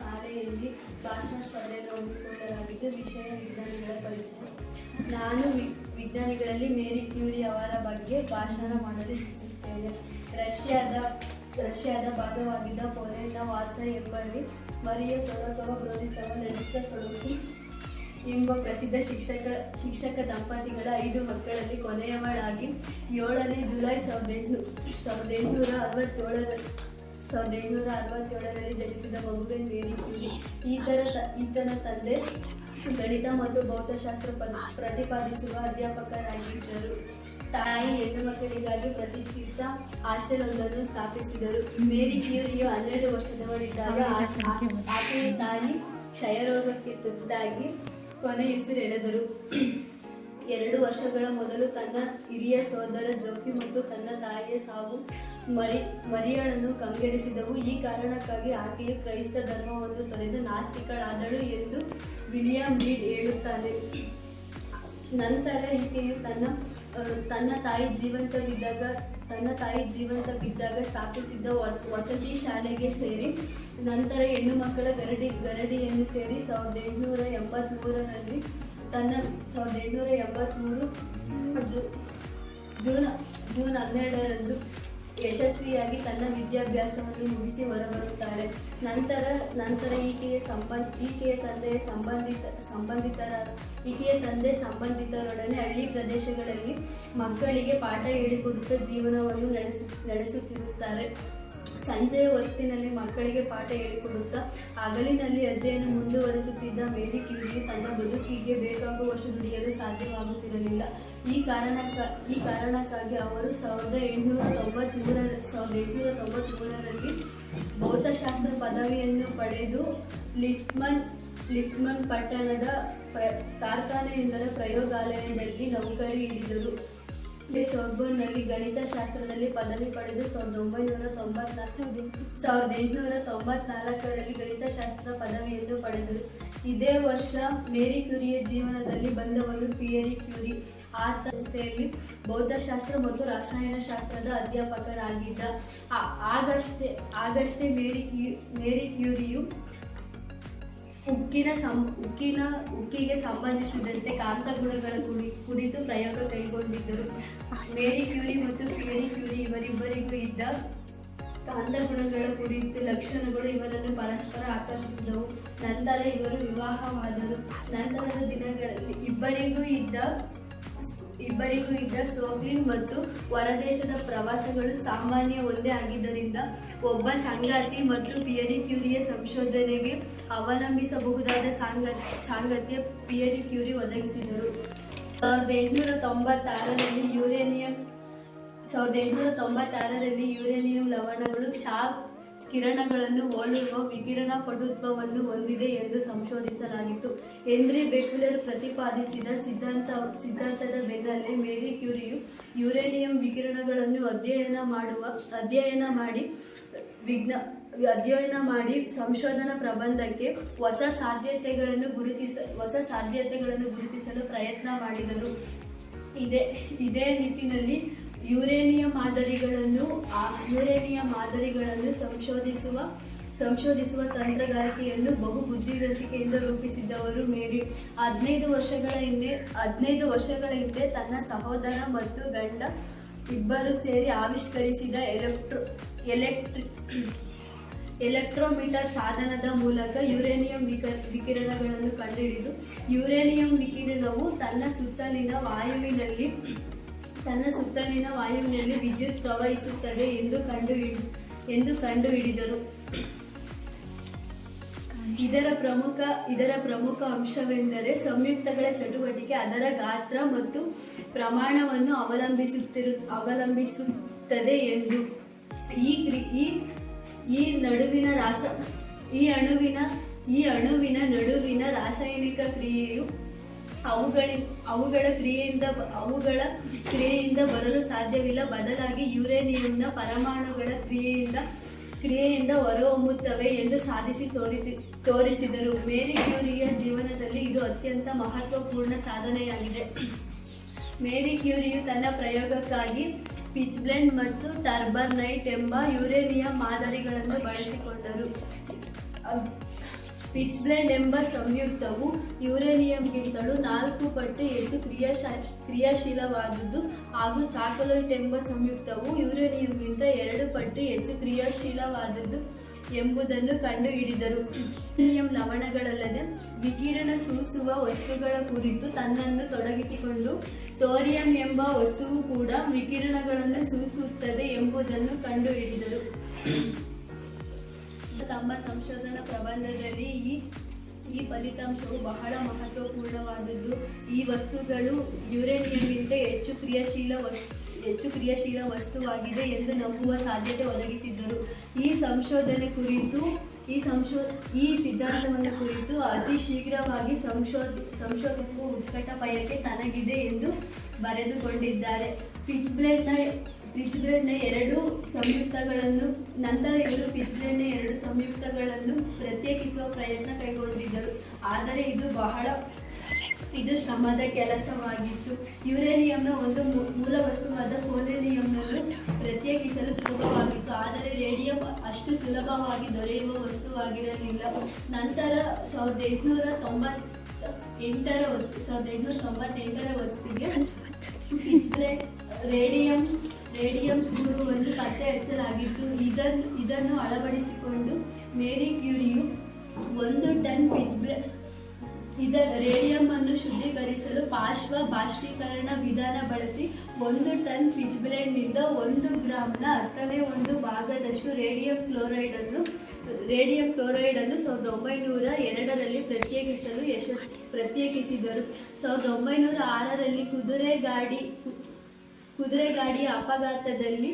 ಶಾಲೆಯಲ್ಲಿ ಭಾಷಣ ಸ್ಪರ್ಧೆಯನ್ನು ಹಮ್ಮಿಕೊಳ್ಳಲಾಗಿದ್ದು ವಿಷಯ ವಿಜ್ಞಾನಿಗಳ ಪರಿಚಯ. ನಾನು ವಿಜ್ಞಾನಿಗಳಲ್ಲಿ ಮೇರಿ ಕ್ಯೂರಿ ಅವರ ಬಗ್ಗೆ ಭಾಷಣ ಮಾಡಲು ಇಚ್ಛಿಸುತ್ತೇನೆ. ರಷ್ಯಾದ ರಷ್ಯಾದ ಭಾಗವಾಗಿದ್ದ ಪೋಲೆಂಡ್ನ ವಾಸ ಎಂಬಲ್ಲಿ ಮರಿಯ ಸೊಲಕವ ಬೋಧಿಸಲು ನಡೆಸಿದ ಸೊಳಕು ಎಂಬ ಪ್ರಸಿದ್ಧ ಶಿಕ್ಷಕ ಶಿಕ್ಷಕ ದಂಪತಿಗಳ ಐದು ಮಕ್ಕಳಲ್ಲಿ ಕೊನೆಯವಳಾಗಿ ಏಳನೇ ಜುಲೈ ಸಾವಿರದ ಎಂಟು, ಸಾವಿರದ ಎಂಟುನೂರ ಅರವತ್ತೇಳರಲ್ಲಿ ಸಾವಿರದ ಎಂಟುನೂರ ಅರವತ್ತೇಳರಲ್ಲಿ ಜನಿಸಿದ ಮಗುವೆ ಮೇರಿ ಕ್ಯೂರಿ ಈತರ ತ- ಈತನ ತಂದೆ ಗಣಿತ ಮತ್ತು ಭೌತಶಾಸ್ತ್ರ ಪದ, ಪ್ರತಿಪಾದಿಸುವ ಅಧ್ಯಾಪಕರಾಗಿದ್ದರು. ತಾಯಿ ಹೆಣ್ಣು ಮಕ್ಕಳಿಗಾಗಿ ಪ್ರತಿಷ್ಠಿತ ಒಂದನ್ನು ಸ್ಥಾಪಿಸಿದರು. ಮೇರಿ ಕ್ಯೂರಿಯು ಹನ್ನೆರಡು ವರ್ಷದವಳಿದ್ದಾಗ ಆಕೆಯ ತಾಯಿ ಕ್ಷಯರೋಗಕ್ಕೆ ತುತ್ತಾಗಿ ಕೊನೆಯುಸಿರೆಳೆದರು. ಎರಡು ವರ್ಷಗಳ ಮೊದಲು ತನ್ನ ಹಿರಿಯ ಸೋದರ ಜೋಫಿ ಮತ್ತು ತನ್ನ ತಾಯಿಯ ಸಾವು ಮರಿ, ಮರಿಯಳನ್ನು ಕಂಗೆಡಿಸಿದವು. ಈ ಕಾರಣಕ್ಕಾಗಿ ಆಕೆಯು ಕ್ರೈಸ್ತ ಧರ್ಮವನ್ನು ತೊರೆದು ನಾಸ್ತಿಕಳಾದಳು ಎಂದು ವಿಲಿಯಂ ರೀಡ್ ಹೇಳುತ್ತಾನೆ. ನಂತರ ಈಕೆಯು ತನ್ನ ತನ್ನ ತಾಯಿ ಜೀವಂತವಿದ್ದಾಗ ತನ್ನ ತಾಯಿ ಜೀವಂತವಿದ್ದಾಗ ಸ್ಥಾಪಿಸಿದ್ದ ವ- ವಸತಿ ಶಾಲೆಗೆ ಸೇರಿ, ನಂತರ ಹೆಣ್ಣು ಮಕ್ಕಳ ಗರಡಿ, ಗರಡಿಯನ್ನು ಸೇರಿ ಸಾವಿರದ ಎಂಟುನೂರ ಎಂಬತ್ತ್ಮೂರರಲ್ಲಿ ತನ್ನ ಸಾವಿರದ ಎಂಟುನೂರ ಎಂಬತ್ತ್ಮೂರು ಜೂನ್ ಜೂನ್ ಹನ್ನೆರಡರಂದು ಯಶಸ್ವಿಯಾಗಿ ತನ್ನ ವಿದ್ಯಾಭ್ಯಾಸವನ್ನು ಮುಗಿಸಿ ಹೊರಬರುತ್ತಾರೆ. ನಂತರ ನಂತರ ಈಕೆಯ ಸಂಬಂಧ ಈಕೆಯ ತಂದೆಯ ಸಂಬಂಧಿತ, ಸಂಬಂಧಿತರ, ಈಕೆಯ ತಂದೆ ಸಂಬಂಧಿತರೊಡನೆ ಹಳ್ಳಿ ಪ್ರದೇಶಗಳಲ್ಲಿ ಮಕ್ಕಳಿಗೆ ಪಾಠ ಹೇಳಿಕೊಡುತ್ತಾ ಜೀವನವನ್ನು ನಡೆಸು, ನಡೆಸುತ್ತಿರುತ್ತಾರೆ. ಸಂಜೆಯ ಹೊತ್ತಿನಲ್ಲಿ ಮಕ್ಕಳಿಗೆ ಪಾಠ ಹೇಳಿಕೊಡುತ್ತಾ ಹಗಲಿನಲ್ಲಿ ಅಧ್ಯಯನ ಮುಂದುವರಿಸುತ್ತಿದ್ದ ಮೇರಿ ಕ್ಯೂರಿ ತನ್ನ ಬದುಕಿಗೆ ಬೇಕಾಗುವಷ್ಟು ದುಡಿಯಲು ಸಾಧ್ಯವಾಗುತ್ತಿರಲಿಲ್ಲ. ಈ ಕಾರಣಕ್ಕ, ಈ ಕಾರಣಕ್ಕಾಗಿ ಅವರು ಸಾವಿರದ ಎಂಟುನೂರ ತೊಂಬತ್ತ್ಮೂರ ಸಾವಿರದ ಎಂಟುನೂರ ತೊಂಬತ್ತ್ಮೂರರಲ್ಲಿ ಭೌತಶಾಸ್ತ್ರ ಪದವಿಯನ್ನು ಪಡೆದು ಲಿಪ್ಮನ್ ಲಿಪ್ಮನ್ ಪಟ್ಟಣದ ಪ್ರ, ಕಾರ್ಖಾನೆಯೊಂದರ ಪ್ರಯೋಗಾಲಯದಲ್ಲಿ ನೌಕರಿ ಹಿಡಿದರು. ಸೊರ್ಬೋನ್ನಲ್ಲಿ ಗಣಿತಶಾಸ್ತ್ರದಲ್ಲಿ ಪದವಿ ಪಡೆದು ಸಾವಿರದ ಒಂಬೈನೂರ ತೊಂಬತ್ನಾಲ್ಕು ಸಾವಿರದ ಎಂಟುನೂರ ತೊಂಬತ್ನಾಲ್ಕರಲ್ಲಿ ಗಣಿತಶಾಸ್ತ್ರ ಪದವಿಯನ್ನು ಪಡೆದರು. ಇದೇ ವರ್ಷ ಮೇರಿ ಕ್ಯೂರಿಯ ಜೀವನದಲ್ಲಿ ಬಂದವರು ಪಿಯರಿ ಕ್ಯೂರಿ. ಆ ಸಂಸ್ಥೆಯಲ್ಲಿ ಭೌತಶಾಸ್ತ್ರ ಮತ್ತು ರಸಾಯನಶಾಸ್ತ್ರದ ಅಧ್ಯಾಪಕರಾಗಿದ್ದ. ಆಗಷ್ಟೇ ಆಗಷ್ಟೇ ಮೇರಿ ಕ್ಯೂ, ಮೇರಿ ಕ್ಯೂರಿಯು ಉಕ್ಕಿನ ಸಂ ಉಕ್ಕಿನ, ಉಕ್ಕಿಗೆ ಸಂಬಂಧಿಸಿದಂತೆ ಕಾಂತಗುಣಗಳ ಕುಡಿ ಕುರಿತು ಪ್ರಯೋಗ ಕೈಗೊಂಡಿದ್ದರು. ಮೇರಿ ಕ್ಯೂರಿ ಮತ್ತು ಪಿಯರಿ ಕ್ಯೂರಿ ಇವರಿಬ್ಬರಿಗೂ ಇದ್ದ ಕಾಂತ ಗುಣಗಳ ಕುರಿತು ಲಕ್ಷಣಗಳು ಇವರನ್ನು ಪರಸ್ಪರ ಆಕರ್ಷಿಸಿದವು. ನಂತರ ಇವರು ವಿವಾಹವಾದರು. ನಂತರದ ದಿನಗಳಲ್ಲಿ ಇಬ್ಬರಿಗೂ ಇದ್ದ ಇಬ್ಬರಿಗೂ ಇದ್ದ ಸೋಗ್ಲಿನ್ ಮತ್ತು ಹೊರದೇಶದ ಪ್ರವಾಸಗಳು ಸಾಮಾನ್ಯ ಒಂದೇ ಆಗಿದ್ದರಿಂದ ಒಬ್ಬ ಸಂಗಾತಿ ಮತ್ತು ಪಿಯರಿ ಕ್ಯೂರಿಯ ಸಂಶೋಧನೆಗೆ ಅವಲಂಬಿಸಬಹುದಾದ ಸಾಂಗ, ಸಾಂಗತ್ಯ ಪಿಯರಿ ಕ್ಯೂರಿ ಒದಗಿಸಿದರು. ಸಾವಿರದ ಎಂಟುನೂರ ತೊಂಬತ್ತಾರರಲ್ಲಿ ಯುರೇನಿಯಂ, ಸಾವಿರದ ಎಂಟುನೂರ ತೊಂಬತ್ತಾರರಲ್ಲಿ ಯುರೇನಿಯಂ ಲವಣಗಳು ಕ್ಷಾ ಕಿರಣಗಳನ್ನು ಹೋಲುವ ವಿಕಿರಣ ಪಟುತ್ವವನ್ನು ಹೊಂದಿದೆ ಎಂದು ಸಂಶೋಧಿಸಲಾಗಿತ್ತು. ಎಂದ್ರೆ ಬೆಕ್ಯುಲರ್ ಪ್ರತಿಪಾದಿಸಿದ ಸಿದ್ಧಾಂತ, ಸಿದ್ಧಾಂತದ ಬೆನ್ನಲ್ಲೇ ಮೇರಿ ಕ್ಯೂರಿಯು ಯುರೇನಿಯಂ ವಿಕಿರಣಗಳನ್ನು ಅಧ್ಯಯನ ಮಾಡುವ, ಅಧ್ಯಯನ ಮಾಡಿ, ವಿಜ್ಞ, ಅಧ್ಯಯನ ಮಾಡಿ ಸಂಶೋಧನಾ ಪ್ರಬಂಧಕ್ಕೆ ಹೊಸ ಸಾಧ್ಯತೆಗಳನ್ನು ಗುರುತಿಸ, ಹೊಸ ಸಾಧ್ಯತೆಗಳನ್ನು ಗುರುತಿಸಲು ಪ್ರಯತ್ನ ಮಾಡಿದರು. ಇದೇ ಇದೇ ನಿಟ್ಟಿನಲ್ಲಿ ಯುರೇನಿಯಂ ಮಾದರಿಗಳನ್ನು ಯುರೇನಿಯಂ ಮಾದರಿಗಳನ್ನು ಸಂಶೋಧಿಸುವ ಸಂಶೋಧಿಸುವ ತಂತ್ರಗಾರಿಕೆಯನ್ನು ಬಹು ಬುದ್ಧಿವಂತಿಕೆಯಿಂದ ರೂಪಿಸಿದ್ದವರು ಮೇರಿ. ಹದಿನೈದು ವರ್ಷಗಳ ಹಿಂದೆ, ಹದಿನೈದು ವರ್ಷಗಳ ಹಿಂದೆ ತನ್ನ ಸಹೋದರ ಮತ್ತು ಗಂಡ ಇಬ್ಬರು ಸೇರಿ ಆವಿಷ್ಕರಿಸಿದ ಎಲೆಕ್ಟ್ರೋ, ಎಲೆಕ್ಟ್ರಿ, ಎಲೆಕ್ಟ್ರೋಮೀಟರ್ ಸಾಧನದ ಮೂಲಕ ಯುರೇನಿಯಂ ವಿಕ, ವಿಕಿರಣಗಳನ್ನು ಕಂಡುಹಿಡಿದು, ಯುರೇನಿಯಂ ವಿಕಿರಣವು ತನ್ನ ಸುತ್ತಲಿನ ವಾಯುವಿನಲ್ಲಿ ತನ್ನ ಸುತ್ತಲಿನ ವಾಯುವಿನಲ್ಲಿ ವಿದ್ಯುತ್ ಪ್ರವಹಿಸುತ್ತದೆ ಎಂದು ಕಂಡು ಎಂದು ಕಂಡುಹಿಡಿದರು ಇದರ ಪ್ರಮುಖ ಇದರ ಪ್ರಮುಖ ಅಂಶವೆಂದರೆ ಸಂಯುಕ್ತಗಳ ಚಟುವಟಿಕೆ, ಅದರ ಗಾತ್ರ ಮತ್ತು ಪ್ರಮಾಣವನ್ನು ಅವಲಂಬಿಸುತ್ತಿರು, ಅವಲಂಬಿಸುತ್ತದೆ ಎಂದು. ಈ ಈ ಈ ನಡುವಿನ ರಾಸ, ಈ ಅಣುವಿನ ಈ ಅಣುವಿನ ನಡುವಿನ ರಾಸಾಯನಿಕ ಕ್ರಿಯೆಯು ಅವುಗಳಿ, ಅವುಗಳ ಕ್ರಿಯೆಯಿಂದ ಅವುಗಳ ಕ್ರಿಯೆಯಿಂದ ಬರಲು ಸಾಧ್ಯವಿಲ್ಲ. ಬದಲಾಗಿ ಯುರೇನಿಯಂನ ಪರಮಾಣುಗಳ ಕ್ರಿಯೆಯಿಂದ ಕ್ರಿಯೆಯಿಂದ ಹೊರಹೊಮ್ಮುತ್ತವೆ ಎಂದು ಸಾಧಿಸಿ ತೋರಿಸಿ ತೋರಿಸಿದರು. ಮೇರಿ ಕ್ಯೂರಿಯ ಜೀವನದಲ್ಲಿ ಇದು ಅತ್ಯಂತ ಮಹತ್ವಪೂರ್ಣ ಸಾಧನೆಯಾಗಿದೆ. ಮೇರಿ ಕ್ಯೂರಿಯು ತನ್ನ ಪ್ರಯೋಗಕ್ಕಾಗಿ ಪಿಚ್ ಬ್ಲೆಂಡ್ ಮತ್ತು ಟರ್ಬರ್ನೈಟ್ ಎಂಬ ಯುರೇನಿಯಂ ಮಾದರಿಗಳನ್ನು ಬಳಸಿಕೊಂಡರು. ಪಿಚ್ ಬ್ಲೆಂಡ್ ಎಂಬ ಸಂಯುಕ್ತವು ಯುರೇನಿಯಂಗಿಂತಲೂ ನಾಲ್ಕು ಪಟ್ಟು ಹೆಚ್ಚು ಕ್ರಿಯಾಶಾ ಕ್ರಿಯಾಶೀಲವಾದದ್ದು ಹಾಗೂ ಚಾಕೊಲೇಟ್ ಎಂಬ ಸಂಯುಕ್ತವು ಯುರೇನಿಯಂಗಿಂತ ಎರಡು ಪಟ್ಟು ಹೆಚ್ಚು ಕ್ರಿಯಾಶೀಲವಾದದ್ದು ಎಂಬುದನ್ನು ಕಂಡುಹಿಡಿದರು. ಯುರೇನಿಯಂ ಲವಣಗಳಲ್ಲದೆ ವಿಕಿರಣ ಸೂಸುವ ವಸ್ತುಗಳ ಕುರಿತು ತನ್ನನ್ನು ತೊಡಗಿಸಿಕೊಂಡು ಥೋರಿಯಂ ಎಂಬ ವಸ್ತುವು ಕೂಡ ವಿಕಿರಣಗಳನ್ನು ಸೂಸುತ್ತದೆ ಎಂಬುದನ್ನು ಕಂಡುಹಿಡಿದರು. ತಮ್ಮ ಸಂಶೋಧನಾ ಪ್ರಬಂಧದಲ್ಲಿ ಈ ಈ ಫಲಿತಾಂಶವು ಬಹಳ ಮಹತ್ವಪೂರ್ಣವಾದದ್ದು. ಈ ವಸ್ತುಗಳು ಯುರೇನಿಯಂಗಿಂತ ಹೆಚ್ಚು ಕ್ರಿಯಾಶೀಲ ವಸ್ತು ಹೆಚ್ಚು ಕ್ರಿಯಾಶೀಲ ವಸ್ತುವಾಗಿದೆ ಎಂದು ನಂಬುವ ಸಾಧ್ಯತೆ ಒದಗಿಸಿದ್ದರು. ಈ ಸಂಶೋಧನೆ ಕುರಿತು, ಈ ಸಂಶೋ, ಈ ಸಿದ್ಧಾಂತವನ್ನು ಕುರಿತು ಅತಿ ಶೀಘ್ರವಾಗಿ ಸಂಶೋಧ ಸಂಶೋಧಿಸುವ ಉತ್ಕಟ ಪಯಕ್ಕೆ ತನಗಿದೆ ಎಂದು ಬರೆದುಕೊಂಡಿದ್ದಾರೆ. ಪಿಚ್ಬ್ಲೆಡ್ನ ಪಿಚ್ಬ್ಲೆಡ್ನ ಎರಡು ಸಂಯುಕ್ತಗಳನ್ನು, ನಂತರ ಇವರು ಪಿಚ್ಬ್ಲೆಡ್ನ ಎರಡು ಸಂಯುಕ್ತಗಳನ್ನು ಪ್ರತ್ಯೇಕಿಸುವ ಪ್ರಯತ್ನ ಕೈಗೊಂಡಿದ್ದರು. ಆದರೆ ಇದು ಬಹಳ ಇದು ಶ್ರಮದ ಕೆಲಸವಾಗಿತ್ತು. ಯುರೇನಿಯಂನ ಒಂದು ಮೂಲ ವಸ್ತುವಾದ ಪೋಲೇನಿಯಂನನ್ನು ಪ್ರತ್ಯೇಕಿಸಲು ಸುಲಭವಾಗಿತ್ತು. ಆದರೆ ರೇಡಿಯಂ ಅಷ್ಟು ಸುಲಭವಾಗಿ ದೊರೆಯುವ ವಸ್ತುವಾಗಿರಲಿಲ್ಲ. ನಂತರ ಸಾವಿರದ ಎಂಟುನೂರ ತೊಂಬತ್ತ ಎಂಟರ ಹೊತ್ತು, ಸಾವಿರದ ಎಂಟುನೂರ ತೊಂಬತ್ತೆಂಟರ ಹೊತ್ತಿಗೆ ರೇಡಿಯಂ ರೇಡಿಯಂ ಪತ್ತೆ ಹಚ್ಚಲಾಗಿತ್ತು ಇದನ್ನು ಇದನ್ನು ಅಳವಡಿಸಿಕೊಂಡು ಮೇರಿ ಕ್ಯೂರಿಯು ಒಂದು ಟನ್ ಪಿಚ್ಬ್ಲೆ ಇದ ರೇಡಿಯಂ ಅನ್ನು ಶುದ್ಧೀಕರಿಸಲು ಪಾರ್ಶ್ವ ಬಾಷ್ಪೀಕರಣ ವಿಧಾನ ಬಳಸಿ ಒಂದು ಟನ್ನಿಂದ ಒಂದು ಗ್ರಾಮ್ನ ಹತ್ತನೇ ಒಂದು ಭಾಗದಷ್ಟು ರೇಡಿಯಂ ಕ್ಲೋರೈಡ್ ಅನ್ನು, ರೇಡಿಯಂ ಕ್ಲೋರೈಡ್ ಅನ್ನು ಸಾವಿರದ ಒಂಬೈನೂರ ಎರಡರಲ್ಲಿ ಪ್ರತ್ಯೇಕಿಸಲು ಯಶಸ್, ಪ್ರತ್ಯೇಕಿಸಿದರು. ಸಾವಿರದ ಒಂಬೈನೂರ ಆರರಲ್ಲಿ ಕುದುರೆ ಗಾಡಿ ಕುದುರೆ ಗಾಡಿಯ ಅಪಘಾತದಲ್ಲಿ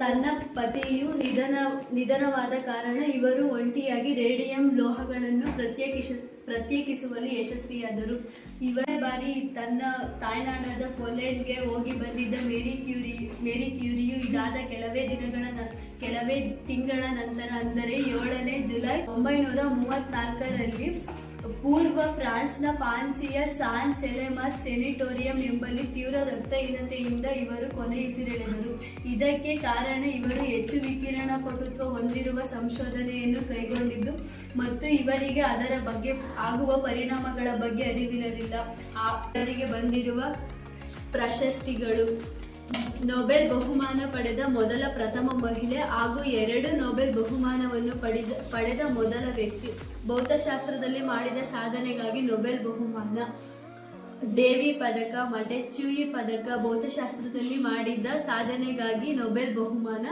ತನ್ನ ಪತಿಯು ನಿಧನ, ನಿಧನವಾದ ಕಾರಣ ಇವರು ಒಂಟಿಯಾಗಿ ರೇಡಿಯಂ ಲೋಹಗಳನ್ನು ಪ್ರತ್ಯೇಕಿಸ, ಪ್ರತ್ಯೇಕಿಸುವಲ್ಲಿ ಯಶಸ್ವಿಯಾದರು. ಇವರ ಬಾರಿ ತನ್ನ ತಾಯ್ನಾಡದ ಪೋಲೆಂಡ್ಗೆ ಹೋಗಿ ಬಂದಿದ್ದ ಮೇರಿ ಕ್ಯೂರಿ, ಮೇರಿ ಕ್ಯೂರಿಯು ಇದಾದ ಕೆಲವೇ ದಿನಗಳ ಕೆಲವೇ ತಿಂಗಳ ನಂತರ ಅಂದರೆ ಏಳನೇ ಜುಲೈ ಒಂಬೈನೂರ ಮೂವತ್ನಾಲ್ಕರಲ್ಲಿ ಪೂರ್ವ ಫ್ರಾನ್ಸ್ನ ಪಾನ್ಸಿಯರ್ ಸಾನ್ ಸೆಲೆಮಾರ್ ಸೆನಿಟೋರಿಯಂ ಎಂಬಲ್ಲಿ ತೀವ್ರ ರಕ್ತಹೀನತೆಯಿಂದ ಇವರು ಕೊನೆಯುಸಿರೆಳೆದರು ಇದಕ್ಕೆ ಕಾರಣ ಇವರು ಹೆಚ್ಚು ವಿಕಿರಣ ಪಟುತ್ವ ಹೊಂದಿರುವ ಸಂಶೋಧನೆಯನ್ನು ಕೈಗೊಂಡಿದ್ದು ಮತ್ತು ಇವರಿಗೆ ಅದರ ಬಗ್ಗೆ ಆಗುವ ಪರಿಣಾಮಗಳ ಬಗ್ಗೆ ಅರಿವಿರಲಿಲ್ಲ. ಅವರಿಗೆ ಬಂದಿರುವ ಪ್ರಶಸ್ತಿಗಳು. ನೊಬೆಲ್ ಬಹುಮಾನ ಪಡೆದ ಮೊದಲ ಪ್ರಥಮ ಮಹಿಳೆ ಹಾಗೂ ಎರಡು ನೊಬೆಲ್ ಬಹುಮಾನವನ್ನು ಪಡೆದ ಪಡೆದ ಮೊದಲ ವ್ಯಕ್ತಿ. ಭೌತಶಾಸ್ತ್ರದಲ್ಲಿ ಮಾಡಿದ ಸಾಧನೆಗಾಗಿ ನೊಬೆಲ್ ಬಹುಮಾನ. ದೇವಿ ಪದಕ ಮತ್ತೆ ಚ್ಯೂಯಿ ಪದಕ ಭೌತಶಾಸ್ತ್ರದಲ್ಲಿ ಮಾಡಿದ ಸಾಧನೆಗಾಗಿ ನೊಬೆಲ್ ಬಹುಮಾನ.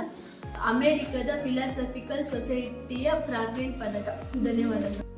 ಅಮೆರಿಕದ ಫಿಲಾಸಫಿಕಲ್ ಸೊಸೈಟಿಯ ಫ್ರಾಂಕ್ಲಿನ್ ಪದಕ. ಧನ್ಯವಾದಗಳು.